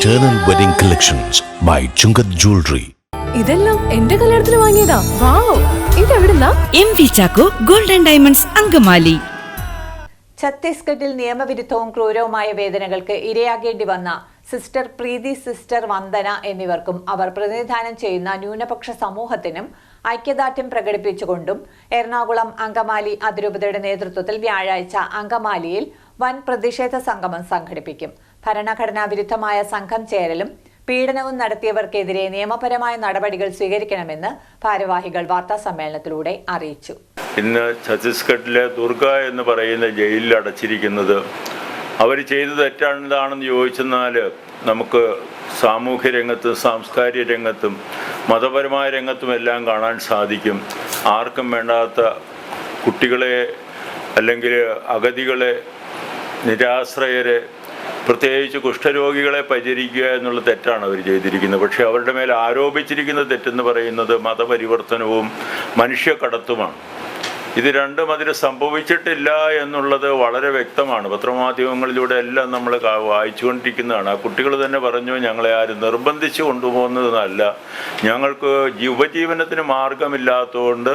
Eternal Wedding Collections by Chungath Jewelry. ഇതെല്ലാം എന്റെ കല്യാണത്തിന് വാങ്ങിയതാ. Wow. ഇതെവിടുന്നാ? M V Chacko golden diamonds Angamaly. ഛത്തീസ്ഗഡിൽ നിയമവിരുദ്ധവും ക്രൂരവുമായ വേദനകൾക്ക് ഇരയാകേണ്ടി വന്ന സിസ്റ്റർ പ്രീതി സിസ്റ്റർ വന്ദന എന്നിവർക്കും അവർ പ്രതിനിധാനം ചെയ്യുന്ന ന്യൂനപക്ഷ സമൂഹത്തിനും ഐക്യദാർഢ്യം പ്രകടിപ്പിച്ചുകൊണ്ടും എറണാകുളം അങ്കമാലി അതിരൂപതയുടെ നേതൃത്വത്തിൽ വ്യാഴാഴ്ച അങ്കമാലിയിൽ വൻ പ്രതിഷേധ സംഗമം സംഘടിപ്പിക്കും. ഭരണഘടനാ വിരുദ്ധമായ സംഘം ചേരലും പീഡനവും നടത്തിയവർക്കെതിരെ നിയമപരമായ നടപടികൾ സ്വീകരിക്കണമെന്ന് ഭാരവാഹികൾ വാർത്താ സമ്മേളനത്തിലൂടെ അറിയിച്ചു. ഇന്ന് ഛത്തീസ്ഗഡിലെ ദുർഗ എന്ന് പറയുന്ന ജയിലിൽ അടച്ചിരിക്കുന്നത് അവർ ചെയ്ത് തെറ്റാണെന്ന് ചോദിച്ചെന്നാൽ നമുക്ക് സാമൂഹ്യ രംഗത്തും സാംസ്കാരിക രംഗത്തും മതപരമായ രംഗത്തും എല്ലാം കാണാൻ സാധിക്കും. ആർക്കും വേണ്ടാത്ത കുട്ടികളെ അല്ലെങ്കിൽ അഗതികളെ നിരാശ്രയരെ പ്രത്യേകിച്ച് കുഷ്ഠരോഗികളെ പരിചരിക്കുക എന്നുള്ള തെറ്റാണ് അവർ ചെയ്തിരിക്കുന്നത്. പക്ഷേ അവരുടെ മേൽ ആരോപിച്ചിരിക്കുന്ന തെറ്റെന്ന് പറയുന്നത് മതപരിവർത്തനവും മനുഷ്യക്കടത്തുമാണ്. ഇത് രണ്ടും അതിൽ സംഭവിച്ചിട്ടില്ല എന്നുള്ളത് വളരെ വ്യക്തമാണ്. പത്രമാധ്യമങ്ങളിലൂടെ എല്ലാം നമ്മൾ വായിച്ചുകൊണ്ടിരിക്കുന്നതാണ്. ആ കുട്ടികൾ തന്നെ പറഞ്ഞു ഞങ്ങളെ ആരും നിർബന്ധിച്ച് കൊണ്ടുപോകുന്നതെന്നല്ല. ഞങ്ങൾക്ക് ഉപജീവനത്തിന് മാർഗമില്ലാത്തതുകൊണ്ട്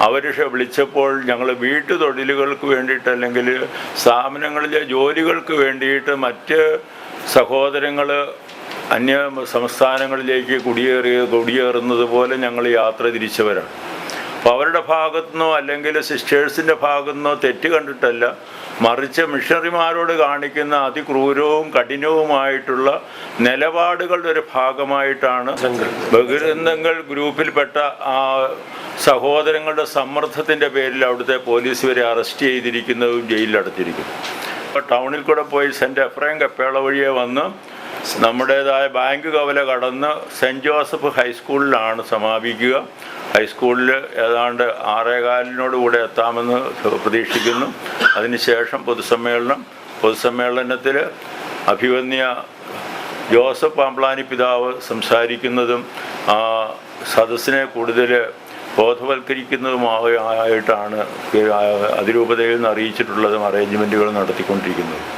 അവർ വിളിച്ചപ്പോൾ ഞങ്ങൾ വീട്ടു തൊഴിലുകൾക്ക് വേണ്ടിയിട്ട് അല്ലെങ്കിൽ സ്ഥാപനങ്ങളിലെ ജോലികൾക്ക് വേണ്ടിയിട്ട് മറ്റ് സഹോദരങ്ങൾ അന്യ സംസ്ഥാനങ്ങളിലേക്ക് കുടിയേറിയ കുടിയേറുന്നത് പോലെ ഞങ്ങൾ യാത്ര തിരിച്ചവരാണ്. അപ്പോൾ അവരുടെ ഭാഗത്തുനിന്നോ അല്ലെങ്കിൽ സിസ്റ്റേഴ്സിന്റെ ഭാഗത്തുനിന്നോ തെറ്റ് കണ്ടിട്ടല്ല. മറിച്ച് മിഷണറിമാരോട് കാണിക്കുന്ന അതിക്രൂരവും കഠിനവുമായിട്ടുള്ള നിലപാടുകളുടെ ഒരു ഭാഗമായിട്ടാണ് ബഹിരന്തങ്ങൾ ഗ്രൂപ്പിൽപ്പെട്ട ആ സഹോദരങ്ങളുടെ സമ്മർദ്ദത്തിന്റെ പേരിൽ അവിടുത്തെ പോലീസ് വരെ അറസ്റ്റ് ചെയ്തിരിക്കുന്നതും ജയിലിലടച്ചിരിക്കുന്നു. അപ്പോൾ ടൗണിൽ കൂടെ പോയി സെന്റ് എഫ്രൈം കപ്പേള വഴിയെ വന്ന് നമ്മുടേതായ ബാങ്ക് കവല കടന്ന് സെന്റ് ജോസഫ് ഹൈസ്കൂളിലാണ് സമാപിക്കുക. ഹൈസ്കൂളിൽ ഏതാണ്ട് ആറേകാലിനോട് കൂടെ എത്താമെന്ന് പ്രതീക്ഷിക്കുന്നു. അതിനുശേഷം പൊതുസമ്മേളനം. പൊതുസമ്മേളനത്തിൽ അഭിവന്യ ജോസഫ് പാമ്പ്ലാനി പിതാവ് സംസാരിക്കുന്നതും ആ സദസ്സിനെ കൂടുതൽ ബോധവൽക്കരിക്കുന്നതുമായിട്ടാണ് അതിരൂപതയിൽ നിന്ന് അറിയിച്ചിട്ടുള്ളതും അറേഞ്ച്മെന്റുകൾ നടത്തിക്കൊണ്ടിരിക്കുന്നത്.